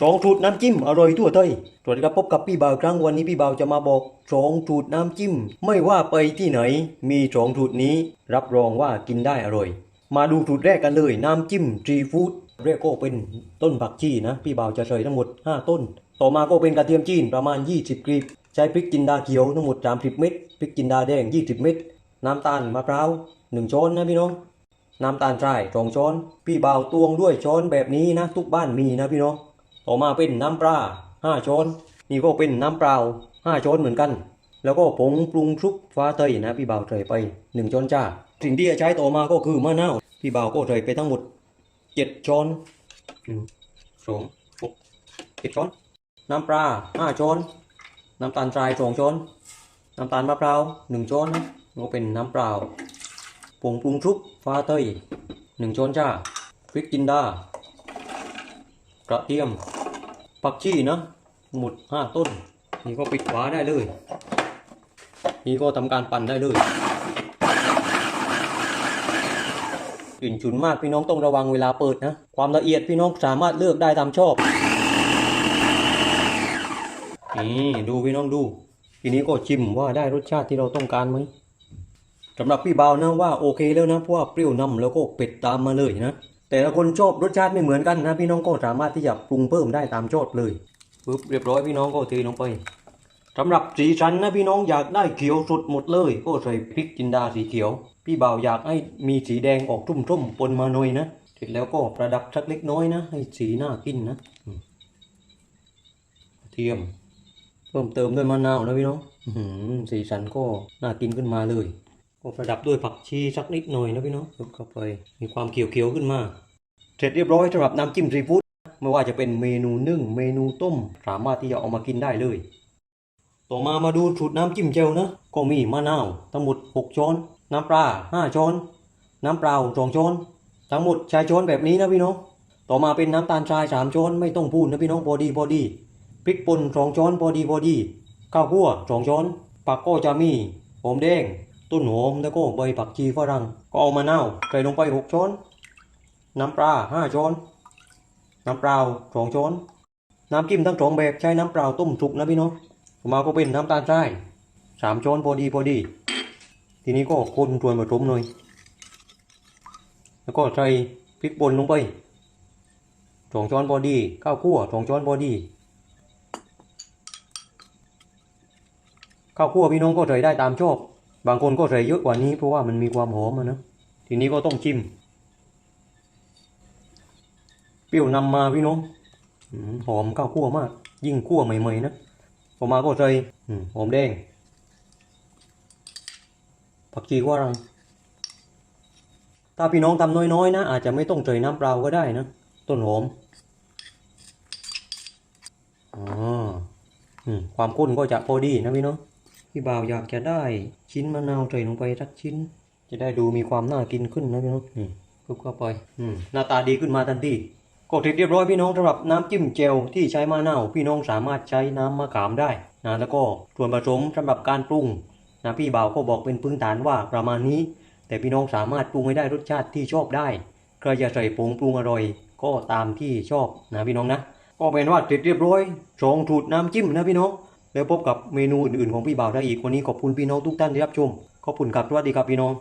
สองสูตรน้ำจิ้มอร่อยทั่วไทยสวัสดีครับพบกับพี่บ่าวครั้งวันนี้พี่บ่าวจะมาบอกสองสูตรน้ำจิ้ม ไม่ว่าไปที่ไหน มีสองสูตรนี้ รับรองว่ากินได้อร่อย มาดูสูตรแรกกันเลยน้ำจิ้มซีฟู้ดแรกก็เป็นต้นผักชีนะ พี่บ่าวจะใส่ทั้งหมด 5 ต้น ต่อมาก็เป็นกระเทียมจีนประมาณ 20กรีบใช้พริกจินดาเขียวทั้งหมด 30 เม็ดพริกจินดาแดง 20 เม็ดน้ำตาลมะพร้าว1ช้อนนะพี่น้องน้ำตาลทรายสองช้อน พี่บ่าวตวงด้วยช้อนแบบนี้นะ ทุกบ้านมีนะพี่น้อง ต่อมาเป็นน้ำปลาห้าช้อน นี่ก็เป็นน้ำเปล่าห้าช้อนเหมือนกัน แล้วก็ผงปรุงซุปฟ้าเตยนะพี่บ่าวใส่ไปหนึ่งช้อนจ้า สิ่งที่จะใช้ต่อมาก็คือมะนาวพี่บ่าวก็ใส่ไปทั้งหมดเจ็ดช้อนสองหกเจ็ดช้อน น้ำปลาห้าช้อน น้ำตาลทรายสองช้อน น้ำตาลมะพร้าวหนึ่งช้อนนะก็เป็นน้ำเปล่าผงปรุงซุปฟ้าเตยหนึ่งช้อนจ้าพริกจินดากระเทียม ผักชีนะ หมดห้าต้น นี่ก็ปิดฝาได้เลย นี่ก็ทำการปั่นได้เลยกลิ่นฉุนมากพี่น้องต้องระวังเวลาเปิดนะ ความละเอียดพี่น้องสามารถเลือกได้ตามชอบ นี่ดูพี่น้องดู ทีนี้ก็ชิมว่าได้รสชาติที่เราต้องการไหมสำหรับพี่เบานะว่าโอเคแล้วนะเพราะว่าเปรี้ยวนำแล้วก็เผ็ดตามมาเลยนะ แต่ละคนชอบรสชาติไม่เหมือนกันนะพี่น้องก็สามารถที่จะปรุงเพิ่มได้ตามชอบเลยปึ๊บเรียบร้อยพี่น้องก็เทลงไปสำหรับสีสันนะพี่น้องอยากได้เขียวสุดหมดเลย ก็ใส่พริกจินดาสีเขียว พี่เบาวอยากให้มีสีแดงออกทุ่มๆปนมาหน่อยนะเสร็จแล้วก็ประดับสักเล็กน้อยนะให้สีน่ากินนะเทียมเพิ่มเติมด้วยมะนาวนะพี่น้องสีสันก็น่ากินขึ้นมาเลย ก็ประดับด้วยผักชีสักนิดหน่อยนะพี่น้องยกเข้าไป มีความเขียวๆขึ้นมา เสร็จเรียบร้อยสำหรับน้ำจิ้มซีฟู้ดไม่ว่าจะเป็นเมนูนึ่งเมนูต้ม สามารถที่จะเอามากินได้เลย ต่อมามาดูสูตรน้ำจิ้มเจลนะ ก็มีมะนาวทั้งหมด 6 ช้อน น้ำปลา5 ช้อน น้ำเปล่า2ช้อน ทั้งหมดใช้ช้อนแบบนี้นะพี่น้อง ต่อมาเป็นน้ำตาลทราย 3 ช้อนไม่ต้องพูดนะพี่น้องพอดีพอดีพริกป่น2ช้อนพอดีพอดีข้าวคั่ว2ช้อนผักก็จะมีหอมแดง ต้นหอมแล้วก็ใบผักชีฝรั่งก็เอามะนาวใส่ลงไป6ช้อน น้ำปลา5ช้อน น้ำเปล่า2ช้อน น้ำจิ้มทั้งสองแบบใช้น้ำเปล่าต้มสุกนะพี่น้องต่อมาก็เป็นน้ำตาลทรายสามช้อนพอดีพอดี ทีนี้ก็คนส่วนผสมหน่อย แล้วก็ใส่พริกป่นลงไปสองช้อนพอดีข้าวคั่วสองช้อนพอดีข้าวคั่วพี่น้องก็ใส่ได้ตามชอบ บางคนก็ใส่เยอะกว่านี้เพราะว่ามันมีความหอมนะทีนี้ก็ต้องชิม เปรี้ยวนำมาพี่น้องหอมข้าวคั่วมาก ยิ่งคั่วใหม่ๆนะพอมาก็ใส่หอมแดง ผักชีว่ารัง ถ้าพี่น้องทำน้อยๆนะ อาจจะไม่ต้องใส่น้ำเปล่าก็ได้นะ ต้นหอมอ๋อความข้นก็จะพอดีนะพี่น้อง พี่บ่าวอยากจะได้ชิ้นมะนาวใส่ลงไปสักชิ้น จะได้ดูมีความน่ากินขึ้นนะพี่น้องอืมปุ๊บเข้าไปอืมหน้าตาดีขึ้นมาทันทีก็เสร็จเรียบร้อยพี่น้องสำหรับน้ำจิ้มเจลที่ใช้มะนาวพี่น้องสามารถใช้น้ำมะขามได้นะแล้วก็ส่วนผสมสำหรับการปรุงนะพี่บ่าวก็บอกเป็นพื้นฐานว่าประมาณนี้ แต่พี่น้องสามารถปรุงให้ได้รสชาติที่ชอบได้ใครจะใส่ผงปรุงอร่อย ก็ตามที่ชอบนะพี่น้องนะก็เป็นว่าเสร็จเรียบร้อยสองสูตรน้ำจิ้มนะพี่น้อง แล้วพบกับเมนูอื่นๆของพี่บ่าวได้อีกวันนี้ขอบคุณพี่น้องทุกท่านที่รับชมขอบคุณครับสวัสดีครับพี่น้อง